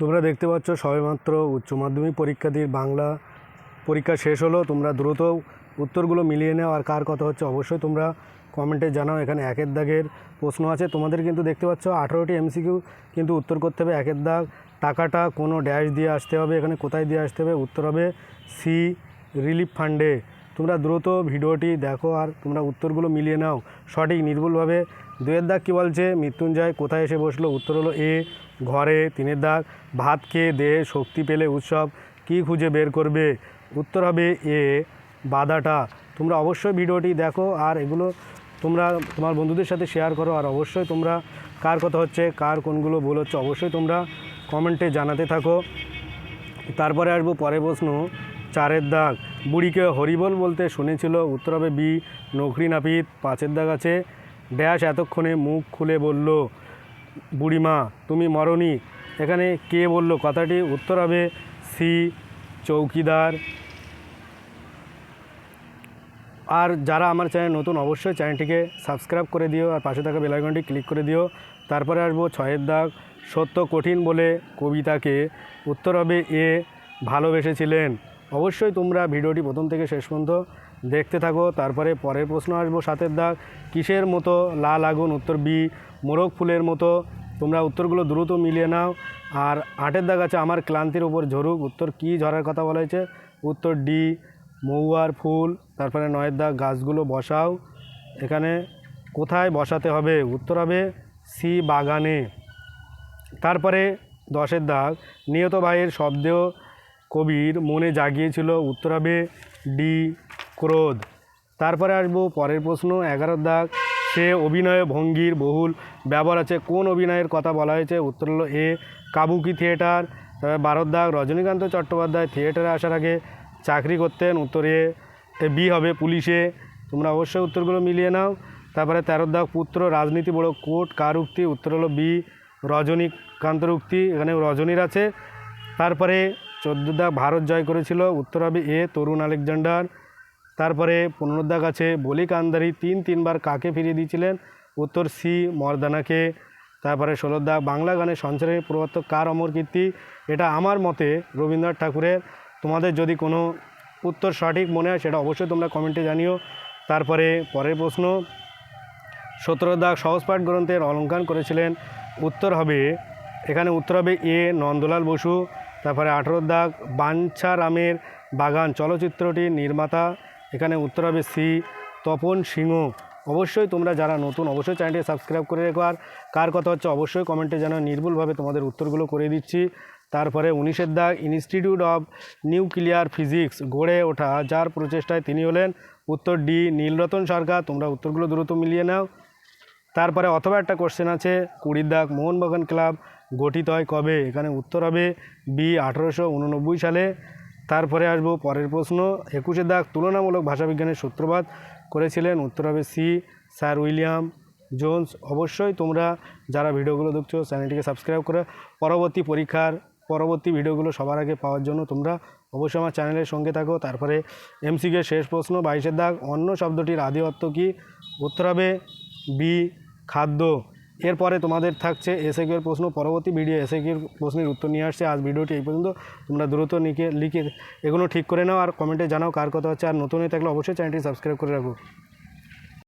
তোমরা দেখতে পাচ্ছ সবেমাত্র উচ্চ মাধ্যমিক পরীক্ষা দিয়ে বাংলা পরীক্ষা শেষ হলো। তোমরা দ্রুত উত্তরগুলো মিলিয়ে নাও আর কার কথা হচ্ছে অবশ্যই তোমরা কমেন্টে জানাও। এখানে একের দাগের প্রশ্ন আছে। তোমাদের কিন্তু দেখতে পাচ্ছ আঠারোটি এমসিকিউ কিন্তু উত্তর করতে হবে। একের দাগ, টাকাটা কোনো ড্যাশ দিয়ে আসতে হবে। এখানে কোথায় দিয়ে আসতে হবে? উত্তর হবে সি রিলিফ ফান্ডে তোমরা দ্রুত ভিডিওটি দেখো আর তোমরা উত্তরগুলো মিলিয়ে নাও। সঠিক নির্ভুলভাবে। দুয়ের দাগ কী বলছে? মৃত্যুঞ্জয় কোথায় এসে বসল? উত্তর হলো এ, ঘরে। তিনের দাগ, ভাত খেয়ে দেহে শক্তি পেলে উৎসব। কী খুঁজে বের করবে? উত্তর হবে এ, বাধাটা। তোমরা অবশ্যই ভিডিওটি দেখো আর এগুলো তোমরা তোমার বন্ধুদের সাথে শেয়ার করো আর অবশ্যই তোমরা কার কথা হচ্ছে, কার কোনগুলো ভুল হচ্ছে অবশ্যই তোমরা কমেন্টে জানাতে থাকো। তারপরে আসব পরে প্রশ্ন, চারের দাগ। বুড়িকে হরিবল বলতে শুনেছিল। উত্তর হবে বি নকরি নাপিত, পাঁচের দাগ আছে। ড্যাশ এতক্ষণে মুখ খুলে বলল, বুড়িমা, তুমি মরনি। এখানে কে বলল কথাটি? উত্তর হবে সি, চৌকিদার। আর যারা আমার চ্যানেল নতুন, অবশ্যই চ্যানেলটিকে সাবস্ক্রাইব করে দিও আর পাশে থাকা বেলাইকনটি ক্লিক করে দিও। তারপরে আসব ছয়ের দাগ, সত্য কঠিন বলে কবিতাকে। উত্তর হবে এ, ভালোবেসেছিলেন। অবশ্যই তোমরা ভিডিওটি প্রথম থেকে শেষ পর্যন্ত দেখতে থাকো, তারপরে পরের প্রশ্ন আসব সাতের দাগ। কিসের মতো লাল আগুন, উত্তর বি, মোরগ ফুলের মতো? তোমরা উত্তরগুলো দ্রুত মিলিয়ে নাও। আর আটের দাগ আছে, আমার ক্লান্তির উপর ঝরুক। উত্তর কি ঝরার কথা বলা হয়েছে? উত্তর ডি মৌয়ার ফুল। তারপরে নয়ের দাগ, গাছগুলো বসাও। এখানে কোথায় বসাতে হবে? উত্তর হবে সি, বাগানে। তারপরে দশের দাগ, নিহত ভাইয়ের শব্দেও কবির মনে জাগিয়েছিল উত্তর হবে ডি ক্রোধ। তারপরে আসব পরের প্রশ্ন এগারোর দাগ। সে অভিনয় ভঙ্গির বহুল ব্যবহার আছে। কোন অভিনয়ের কথা বলা হয়েছে? উত্তর হলো এ, কাবুকি থিয়েটার। তারপরে বারোর দাগ, রজনীকান্ত চট্টোপাধ্যায় থিয়েটারে আসার আগে চাকরি করতেন। উত্তরে এ বি হবে পুলিশে। তোমরা অবশ্যই উত্তরগুলো মিলিয়ে নাও। তারপরে তেরোর দাগ, পুত্র রাজনীতি বড় কোট, কার উক্তি? উত্তর হলো বি, রজনীকান্তর উক্তি। এখানে রজনীর আছে। তারপরে চোদ্দ দাগ ভারত জয় করেছিল। উত্তর হবে এ, তরুণ আলেকজান্ডার। তারপরে পনেরো দাগ আছে বলি কান্দারি তিন, তিনবার কাকে ফিরিয়ে দিয়েছিলেন? উত্তর সি, মর্দানাকে। তারপরে ষোলো দাগ বাংলা গানের সঞ্চারের প্রবর্তক কার অমর কীর্তি? এটা আমার মতে রবীন্দ্রনাথ ঠাকুরের। তোমাদের যদি কোনো উত্তর সঠিক মনে হয়, সেটা অবশ্যই তোমরা কমেন্টে জানিও। তারপরে পরের প্রশ্ন সতেরো দাগ সহজপাঠ গ্রন্থের অলঙ্কার করেছিলেন। উত্তর হবে, এখানে উত্তর হবে এ, নন্দলাল বসু। তারপরে দাগ বাঞ্ছারামের বাগান চলচ্চিত্রটির নির্মাতা, এখানে উত্তর হবে সি, তপন সিংহ। অবশ্যই তোমরা যারা নতুন, অবশ্যই চ্যানেলটি সাবস্ক্রাইব করে রেখো। আর কার কথা হচ্ছে, অবশ্যই কমেন্টে জানাও নির্ভুলভাবে তোমাদের উত্তরগুলো করে দিচ্ছি। তারপরে উনিশের দাগ ইনস্টিটিউট অফ নিউক্লিয়ার ফিজিক্স গড়ে ওঠা, যার প্রচেষ্টায় তিনি হলেন উত্তর ডি নীলরতন সরকার। তোমরা উত্তরগুলো দ্রুত মিলিয়ে নাও। তারপরে অথবা একটা কোশ্চেন আছে, কুড়ির দাগ মোহনবাগান ক্লাব গঠিত হয় কবে? এখানে উত্তর হবে বি আঠেরোশো উননব্বই সালে। তারপরে আসব পরের প্রশ্ন। একুশে দাগ তুলনামূলক ভাষাবিজ্ঞানের সূত্রপাত করেছিলেন। উত্তর হবে সি স্যার উইলিয়াম জোন্স। অবশ্যই তোমরা যারা ভিডিওগুলো দেখছ চ্যানেলটিকে সাবস্ক্রাইব করে পরবর্তী পরীক্ষার পরবর্তী ভিডিওগুলো সবার আগে পাওয়ার জন্য তোমরা অবশ্যই আমার চ্যানেলের সঙ্গে থাকো। তারপরে এমসিকে শেষ প্রশ্ন, বাইশের দাগ। অন্য শব্দটির আদি অর্থ কী? উত্তর হবে বি খাদ্য। এরপরে তোমাদের থাকছে এসএকিউর প্রশ্ন, পরবর্তী ভিডিও এসএকিউর প্রশ্নের উত্তর নিয়ে আসছে। আজ ভিডিওটি এই পর্যন্ত। তোমরা দ্রুত লিখে লিখে এগুলো ঠিক করে নাও আর কমেন্টে জানাও কার কথা হচ্ছে। আর নতুন হয়ে থাকলে অবশ্যই চ্যানেলটি সাবস্ক্রাইব করে রাখো।